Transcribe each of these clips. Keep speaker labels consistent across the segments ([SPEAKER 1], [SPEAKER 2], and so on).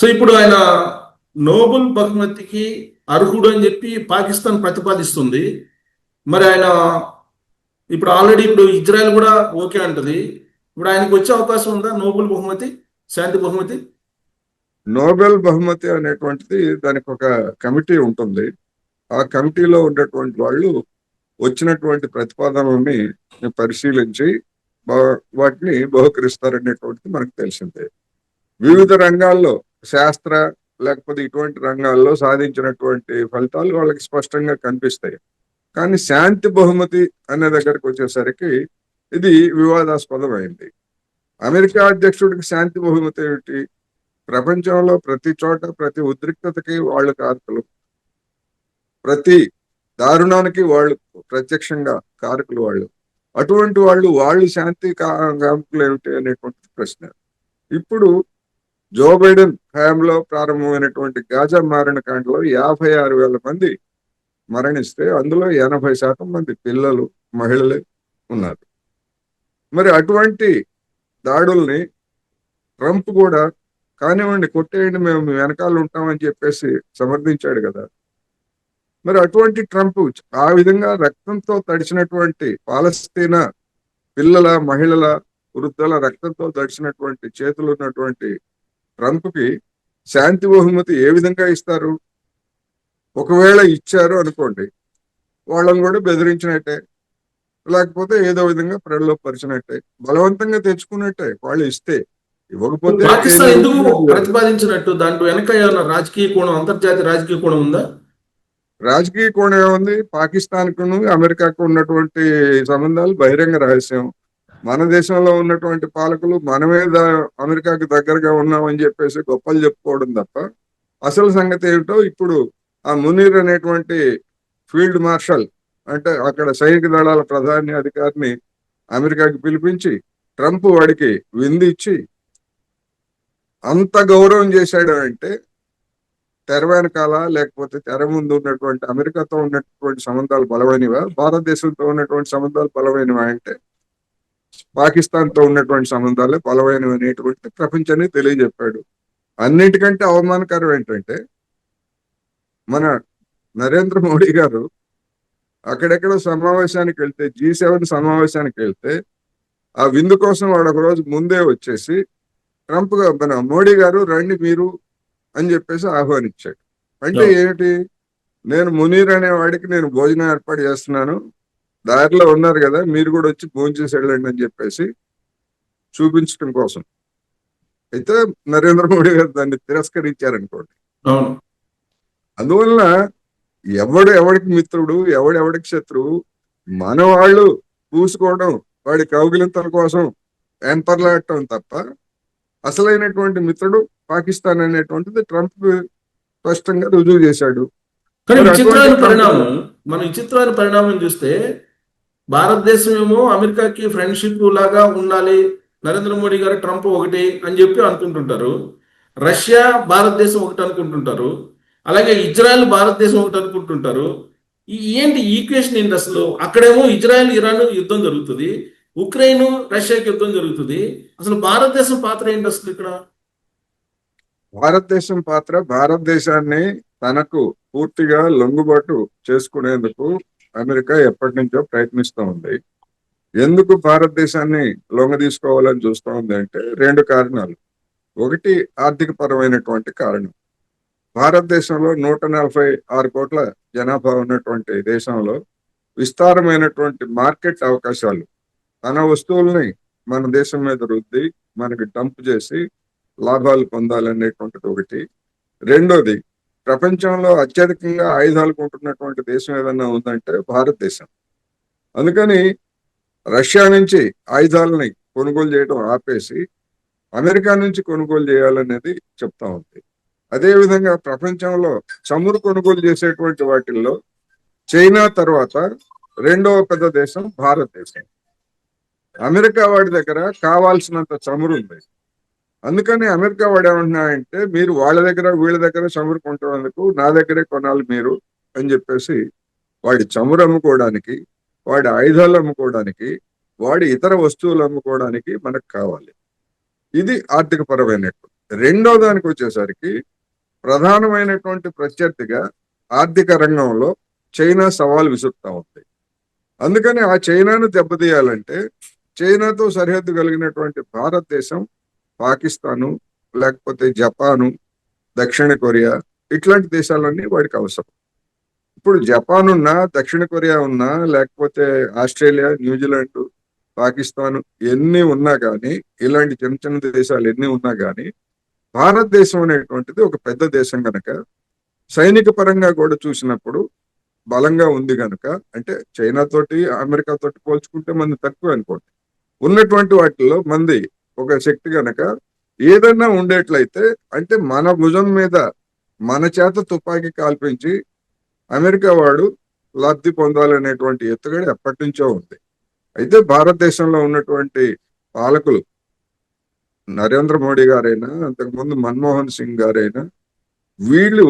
[SPEAKER 1] So ఇప్పుడు ఆయన Nobel బహుమతికి అర్హుడు అని చెప్పి పాకిస్తాన్ ప్రతిపాదిస్తుంది. మరి ఆయన ఇప్పుడు ఆల్రెడీ ఇప్పుడు ఇజ్రాయెల్ కూడా ఓకే అంటది. ఇప్పుడు ఆయనకు వచ్చే అవకాశం ఉందా? నోబెల్ బహుమతి శాంతి బహుమతి?
[SPEAKER 2] నోబెల్ బహుమతి అనేటువంటిది దానికి ఒక కమిటీ ఉంటుంది. ఆ కమిటీలో ఉన్నటువంటి వాళ్ళు వచ్చినటువంటి ప్రతిపాదనల్ని పరిశీలించి వాటిని బహుకరిస్తారనేటువంటిది మనకు తెలిసిందే. వివిధ రంగాల్లో శాస్త్ర లేకపోతే ఇటువంటి రంగాల్లో సాధించినటువంటి ఫలితాలు వాళ్ళకి స్పష్టంగా కనిపిస్తాయి. కానీ శాంతి బహుమతి అనే దగ్గరకు వచ్చేసరికి ఇది వివాదాస్పదమైంది అమెరికా అధ్యక్షుడికి శాంతి బహుమతి ఏమిటి? ప్రపంచంలో ప్రతి చోట ప్రతి ఉద్రిక్తతకి వాళ్ళు కారకులు. ప్రతి దారుణానికి వాళ్ళు ప్రత్యక్షంగా కారకులు వాళ్ళు. అటువంటి వాళ్ళు వాళ్ళు శాంతి కా- కారకులు ఏమిటి అనేటువంటి ప్రశ్న. ఇప్పుడు జో బైడెన్ హయాంలో ప్రారంభమైనటువంటి గాజా మారణ కాండలో యాభై ఆరు వేల మంది మరణిస్తే అందులో ఎనభై శాతం మంది పిల్లలు మహిళలే ఉన్నారు. మరి అటువంటి దాడుల్ని ట్రంప్ కూడా కానివ్వండి కొట్టేయండి మేము వెనకాల ఉంటామని చెప్పేసి సమర్థించాడు కదా. మరి అటువంటి ట్రంప్ ఆ విధంగా రక్తంతో తడిచినటువంటి పాలస్తీనా పిల్లల మహిళల వృద్ధుల రక్తంతో తడిచినటువంటి చేతులు ఉన్నటువంటి ట్రంప్కి శాంతి బహుమతి ఏ విధంగా ఇస్తారు? ఒకవేళ ఇచ్చారు అనుకోండి వాళ్ళని కూడా బెదిరించినట్టే లేకపోతే ఏదో విధంగా ప్రలోభపరిచినట్టే బలవంతంగా తెచ్చుకున్నట్టే వాళ్ళు ఇస్తే. ఇవ్వకపోతే
[SPEAKER 1] పాకిస్తాన్ ఎందుకు ప్రతిపాదించినట్టు? దాంట్లో వెనక రాజకీయ కోణం అంతర్జాతీయ రాజకీయ కోణం ఉందా?
[SPEAKER 2] రాజకీయ కోణం ఏముంది? పాకిస్తాన్కు అమెరికాకు ఉన్నటువంటి సంబంధాలు బహిరంగ రహస్యం. మన దేశంలో ఉన్నటువంటి పాలకులు మనమే అమెరికాకి దగ్గరగా ఉన్నామని చెప్పేసి గొప్పలు చెప్పుకోవడం తప్ప అసలు సంగతి ఏమిటో ఇప్పుడు ఆ మునీర్ అనేటువంటి ఫీల్డ్ మార్షల్ అంటే అక్కడ సైనిక దళాల ప్రధాని అధికారిని అమెరికాకి పిలిపించి ట్రంప్ వాడికి విందు ఇచ్చి అంత గౌరవం చేశాడు అంటే తెర వెనకాల లేకపోతే తెర ముందు ఉన్నటువంటి అమెరికాతో ఉన్నటువంటి సంబంధాలు బలమైనవా? భారతదేశంతో ఉన్నటువంటి సంబంధాలు బలమైనవా అంటే పాకిస్తాన్తో ఉన్నటువంటి సంబంధాలే బలమైనవి అనేటువంటి ప్రపంచానికి తెలియజెప్పాడు. అన్నిటికంటే అవమానకరం ఏంటంటే మన నరేంద్ర మోడీ గారు అక్కడెక్కడ సమావేశానికి వెళ్తే జీ సెవెన్ సమావేశానికి వెళ్తే ఆ విందు కోసం వాడు ఒక రోజు ముందే వచ్చేసి ట్రంప్ మన మోడీ గారు రండి మీరు అని చెప్పేసి ఆహ్వానించాడు. అంటే. ఏమిటి? నేను మునీర్ అనే వాడికి నేను భోజనం ఏర్పాటు చేస్తున్నాను. దారిలో ఉన్నారు కదా మీరు కూడా వచ్చి భోజనం చేసి వెళ్ళండి అని చెప్పేసి చూపించడం కోసం. అయితే నరేంద్ర మోడీ గారు దాన్ని తిరస్కరించారనుకోండి. అందువల్ల ఎవడు ఎవడికి మిత్రుడు ఎవడెవడికి శత్రువు మన వాళ్ళు పూసుకోవడం వాడి కౌగిలింతల కోసం ఎంపర్లాడటం తప్ప అసలైనటువంటి మిత్రుడు పాకిస్తాన్ అనేటువంటిది ట్రంప్ స్పష్టంగా రుజువు చేశాడు.
[SPEAKER 1] కానీ
[SPEAKER 2] మరి
[SPEAKER 1] విచిత్రమైన
[SPEAKER 2] అటువంటి
[SPEAKER 1] పరిణామం మనం విచిత్రమైన పరిణామం చూస్తే భారతదేశం ఏమో అమెరికాకి ఫ్రెండ్షిప్ లాగా ఉండాలి నరేంద్ర మోడీ గారు ట్రంప్ ఒకటి అని చెప్పి అనుకుంటుంటారు. రష్యా భారతదేశం ఒకటి అనుకుంటుంటారు. అలాగే ఇజ్రాయెల్ భారతదేశం ఒకటి అనుకుంటుంటారు. ఈ ఏంటి ఈక్వేషన్ ఏంటి అసలు? అక్కడేమో ఇజ్రాయెల్ ఇరాన్ యుద్ధం జరుగుతుంది. ఉక్రెయిన్ రష్యాకి యుద్ధం జరుగుతుంది. అసలు భారతదేశం పాత్ర ఏంటి అసలు ఇక్కడ?
[SPEAKER 2] భారతదేశం పాత్ర భారతదేశాన్ని తనకు పూర్తిగా లొంగుబాటు చేసుకునేందుకు అమెరికా ఎప్పటి నుంచో ప్రయత్నిస్తూ ఉంది. ఎందుకు భారతదేశాన్ని లొంగ తీసుకోవాలని చూస్తూ ఉంది అంటే రెండు కారణాలు. ఒకటి ఆర్థిక పరమైనటువంటి కారణం. భారతదేశంలో నూట నలభై ఆరు కోట్ల జనాభా ఉన్నటువంటి దేశంలో విస్తారమైనటువంటి మార్కెట్ అవకాశాలు. తన వస్తువుల్ని మన దేశం మీద రుద్ది మనకి డంప్ చేసి లాభాలు పొందాలనేటువంటిది ఒకటి. రెండోది ప్రపంచంలో అత్యధికంగా ఆయుధాలు కొంటున్నటువంటి దేశం ఏదన్నా ఉందంటే భారతదేశం. అందుకని రష్యా నుంచి ఆయుధాలని కొనుగోలు చేయడం ఆపేసి అమెరికా నుంచి కొనుగోలు చేయాలనేది చెప్తా ఉంది. అదే విధంగా ప్రపంచంలో చమురు కొనుగోలు చేసేటువంటి వాటిల్లో చైనా తర్వాత రెండవ పెద్ద దేశం భారతదేశం. అమెరికా వాడి దగ్గర కావాల్సినంత చమురు ఉంది. అందుకని అమెరికా వాడు ఏమంటున్నాడంటే మీరు వాళ్ళ దగ్గర వీళ్ళ దగ్గర చమురు కొంటున్నందుకు నా దగ్గరే కొనాలి మీరు అని చెప్పేసి వాడి చమురు అమ్ముకోవడానికి వాడి ఆయుధాలు అమ్ముకోవడానికి వాడి ఇతర వస్తువులు అమ్ముకోవడానికి మనకు కావాలి. ఇది ఆర్థిక పరమైనటువంటి రెండో దానికి వచ్చేసరికి ప్రధానమైనటువంటి ప్రత్యర్థిగా ఆర్థిక రంగంలో చైనా సవాల్ విసురుతా ఉంది. అందుకని ఆ చైనాను దెబ్బతీయాలంటే చైనాతో సరిహద్దు కలిగినటువంటి భారతదేశం పాకిస్తాను లేకపోతే జపాను దక్షిణ కొరియా ఇట్లాంటి దేశాలన్నీ వాడికి అవసరం. ఇప్పుడు జపాన్ ఉన్నా దక్షిణ కొరియా ఉన్నా లేకపోతే ఆస్ట్రేలియా న్యూజిలాండ్ పాకిస్తాన్ ఎన్ని ఉన్నా కానీ ఇలాంటి చిన్న చిన్న దేశాలు ఎన్ని ఉన్నా కానీ భారతదేశం అనేటువంటిది ఒక పెద్ద దేశం కనుక సైనిక పరంగా కూడా చూసినప్పుడు బలంగా ఉంది కనుక అంటే చైనా తోటి అమెరికా తోటి పోల్చుకుంటే మంది తక్కువ అనుకోండి. ఉన్నటువంటి వాటిల్లో మంది ఒక శక్తి గనక ఏదన్నా ఉండేట్లయితే అంటే మన భుజం మీద మన చేత తుపాకీ కాల్పించి అమెరికా వాడు లబ్ధి పొందాలనేటువంటి ఎత్తుగడ ఎప్పటి నుంచో ఉంది. అయితే భారతదేశంలో ఉన్నటువంటి పాలకులు నరేంద్ర మోడీ గారైనా అంతకుముందు మన్మోహన్ సింగ్ గారైనా వీళ్ళు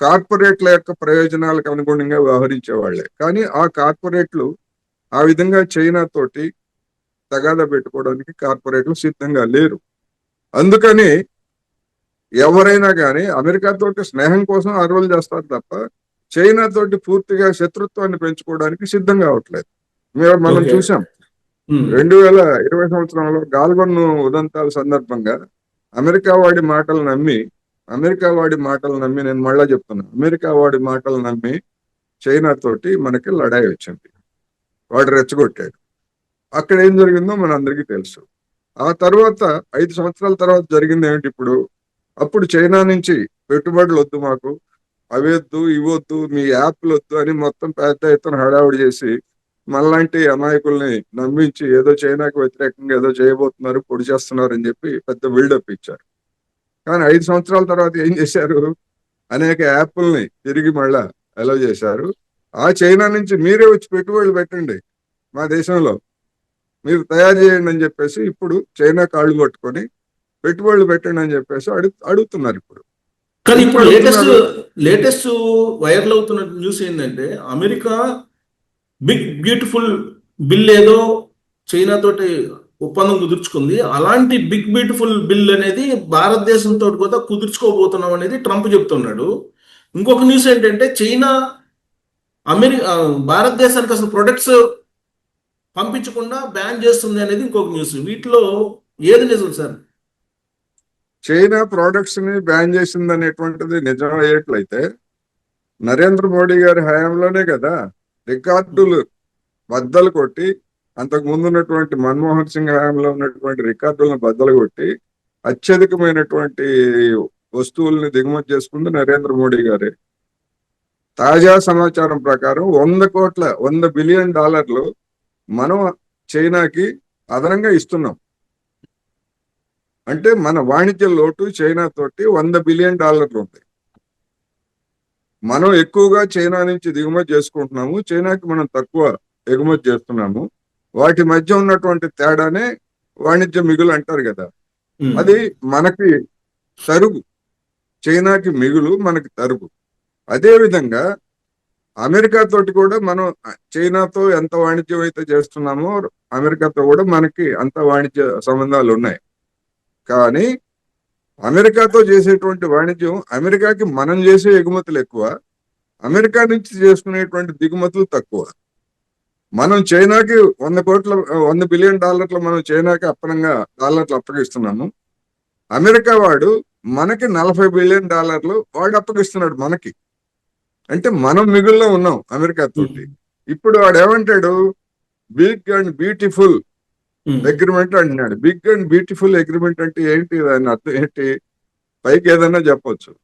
[SPEAKER 2] కార్పొరేట్ల యొక్క ప్రయోజనాలకు అనుగుణంగా వ్యవహరించే వాళ్ళే కానీ ఆ కార్పొరేట్లు ఆ విధంగా చైనా తోటి తగాదా పెట్టుకోవడానికి కార్పొరేట్లు సిద్ధంగా లేరు. అందుకని ఎవరైనా కానీ అమెరికా తోటి స్నేహం కోసం అరువులు చేస్తారు తప్ప చైనా తోటి పూర్తిగా శత్రుత్వాన్ని పెంచుకోవడానికి సిద్ధం కావట్లేదు మీరు మనం. చూసాం. రెండు వేల ఇరవై సంవత్సరంలో గాల్వన్ ఉదంతాల సందర్భంగా అమెరికా వాడి మాటలు నమ్మి అమెరికా వాడి మాటలు నమ్మి నేను మళ్ళా చెప్తున్నా అమెరికా వాడి మాటలు నమ్మి చైనా తోటి మనకి లడాయి వచ్చింది. వాడు రెచ్చగొట్టాడు. అక్కడ ఏం జరిగిందో మన అందరికీ తెలుసు. ఆ తర్వాత ఐదు సంవత్సరాల తర్వాత జరిగింది ఏమిటి ఇప్పుడు? అప్పుడు చైనా నుంచి పెట్టుబడులు వద్దు మాకు. అవి వద్దు మీ యాప్లు వద్దు అని మొత్తం పెద్ద ఎత్తున హడావుడి చేసి మనలాంటి అమాయకుల్ని నమ్మించి ఏదో చైనాకు వ్యతిరేకంగా ఏదో చేయబోతున్నారు పొడి చేస్తున్నారు అని చెప్పి పెద్ద బిల్డప్ ఇచ్చారు. కానీ ఐదు సంవత్సరాల తర్వాత ఏం చేశారు? అనేక యాప్ల్ని తిరిగి మళ్ళా అలౌ చేశారు. ఆ చైనా నుంచి మీరే వచ్చి పెట్టుబడులు పెట్టండి మా దేశంలో. మీరు తయారు చేయండి అని చెప్పేసి ఇప్పుడు చైనా కాళ్ళు పట్టుకొని పెట్టుబడులు పెట్టండి అని చెప్పేసి అడుగు అడుగుతున్నారు ఇప్పుడు.
[SPEAKER 1] కానీ ఇప్పుడు లేటెస్ట్. లేటెస్ట్ వైరల్ అవుతున్న న్యూస్ ఏంటంటే అమెరికా బిగ్ బ్యూటిఫుల్ బిల్ ఏదో చైనా తోటి ఒప్పందం కుదుర్చుకుంది. అలాంటి బిగ్ బ్యూటిఫుల్ బిల్ అనేది భారతదేశంతో కూడా కుదుర్చుకోబోతున్నాం అనేది ట్రంప్ చెప్తున్నాడు. ఇంకొక న్యూస్ ఏంటంటే చైనా అమెరికా భారతదేశానికి అసలు ప్రొడక్ట్స్ పంపించకుండా బ్యాన్ చేస్తుంది అనేది ఇంకొక న్యూస్ వీటిలో ఏది నిజం సార్?
[SPEAKER 2] చైనా ప్రోడక్ట్స్ని బ్యాన్ చేసింది అనేటువంటిది నిజం అయ్యేట్లయితే నరేంద్ర మోడీ గారి హయాంలోనే కదా రికార్డులు బద్దలు కొట్టి అంతకు ముందు ఉన్నటువంటి మన్మోహన్ సింగ్ హయాంలో ఉన్నటువంటి రికార్డులను బద్దలు కొట్టి అత్యధికమైనటువంటి వస్తువుల్ని దిగుమతి చేసుకుంది నరేంద్ర మోడీ గారే. తాజా సమాచారం ప్రకారం వంద కోట్ల వంద బిలియన్ డాలర్లు మనం చైనాకి అదనంగా ఇస్తున్నాం. అంటే మన వాణిజ్య లోటు చైనా తోటి వంద బిలియన్ డాలర్లు ఉంది మనం ఎక్కువగా చైనా నుంచి దిగుమతి చేసుకుంటున్నాము. చైనాకి మనం తక్కువ ఎగుమతి చేస్తున్నాము. వాటి మధ్య ఉన్నటువంటి తేడానే వాణిజ్య మిగులు అంటారు కదా. అది మనకి తరుగు. చైనాకి మిగులు మనకి తరుగు. అదే విధంగా అమెరికా తోటి కూడా మనం చైనాతో ఎంత వాణిజ్యం అయితే చేస్తున్నామో అమెరికాతో కూడా మనకి అంత వాణిజ్య సంబంధాలు ఉన్నాయి. కానీ అమెరికాతో చేసేటువంటి వాణిజ్యం అమెరికాకి మనం చేసే ఎగుమతులు ఎక్కువ అమెరికా నుంచి చేసుకునేటువంటి దిగుమతులు తక్కువ. మనం చైనాకి వంద కోట్ల వంద బిలియన్ డాలర్లు మనం చైనాకి అప్పనంగా డాలర్లు అప్పగిస్తున్నాము. అమెరికా వాడు మనకి నలభై బిలియన్ డాలర్లు వాడు అప్పగిస్తున్నాడు మనకి. అంటే మనం మిగుల్లో ఉన్నాం అమెరికా తోటి. ఇప్పుడు వాడు ఏమంటాడు బిగ్ అండ్ బ్యూటిఫుల్. అగ్రిమెంట్ అంటున్నాడు. బిగ్ అండ్ బ్యూటిఫుల్ అగ్రిమెంట్ అంటే ఏంటి? దాని అర్థం ఏంటి? పైకి ఏదైనా చెప్పొచ్చు.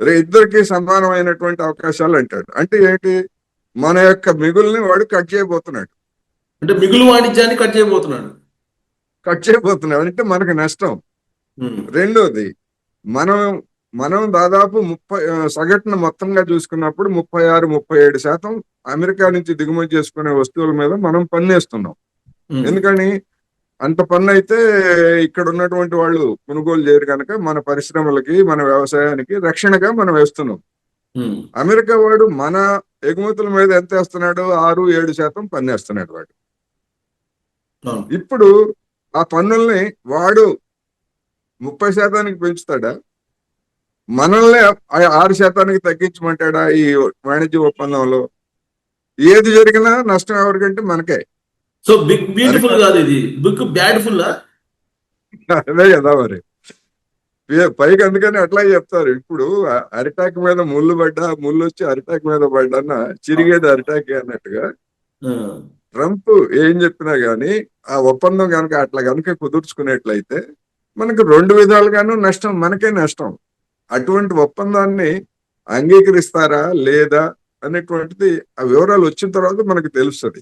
[SPEAKER 2] రే ఇద్దరికి సమానమైనటువంటి అవకాశాలు అంటాడు. అంటే ఏంటి? మన యొక్క మిగుల్ని వాడు కట్ చేయబోతున్నాడు.
[SPEAKER 1] అంటే మిగులు వాణిజ్యాన్ని కట్ చేయబోతున్నాడు.
[SPEAKER 2] కట్ చేయబోతున్నాడు. అంటే మనకు నష్టం. రెండోది మనం మనం దాదాపు ముప్పై సగటున మొత్తంగా చూసుకున్నప్పుడు ముప్పై ఆరు ముప్పై ఏడు శాతం అమెరికా నుంచి దిగుమతి చేసుకునే వస్తువుల మీద మనం పన్నేస్తున్నాం. ఎందుకని అంత పన్ను అయితే ఇక్కడ ఉన్నటువంటి వాళ్ళు కొనుగోలు చేయరు కనుక మన పరిశ్రమలకి మన వ్యవసాయానికి రక్షణగా మనం వేస్తున్నాం. అమెరికా వాడు మన ఎగుమతుల మీద ఎంత వేస్తున్నాడు ఆరు ఏడు శాతం పన్ను వేస్తున్నాడు వాడు. ఇప్పుడు ఆ పన్నుల్ని వాడు ముప్పై శాతానికి పెంచుతాడా మనల్ని ఆరు శాతానికి తగ్గించమంటాడా ఈ వాణిజ్య ఒప్పందంలో? ఏది జరిగినా నష్టం ఎవరికంటే మనకే.
[SPEAKER 1] సో బిగ్ బ్యూటిఫుల్ కాదు ఇది. బిగ్ బ్యాడ్ఫుల్
[SPEAKER 2] అదే కదా మరి. పైకి అందుకని అట్లా చెప్తారు. ఇప్పుడు అరిటాకు మీద ముళ్ళు పడ్డా ముళ్ళు వచ్చి అరిటాకు మీద పడ్డా చిరిగేది అరిటాకే అన్నట్టుగా. ట్రంప్ ఏం చెప్పినా గానీ ఆ ఒప్పందం కనుక అట్లా కనుక కుదుర్చుకునేట్లయితే మనకు రెండు విధాలుగాను నష్టం మనకే నష్టం. అటువంటి ఒప్పందాన్ని అంగీకరిస్తారా లేదా అనేటువంటిది ఆ వివరాలు వచ్చిన తర్వాత మనకు తెలుస్తుంది.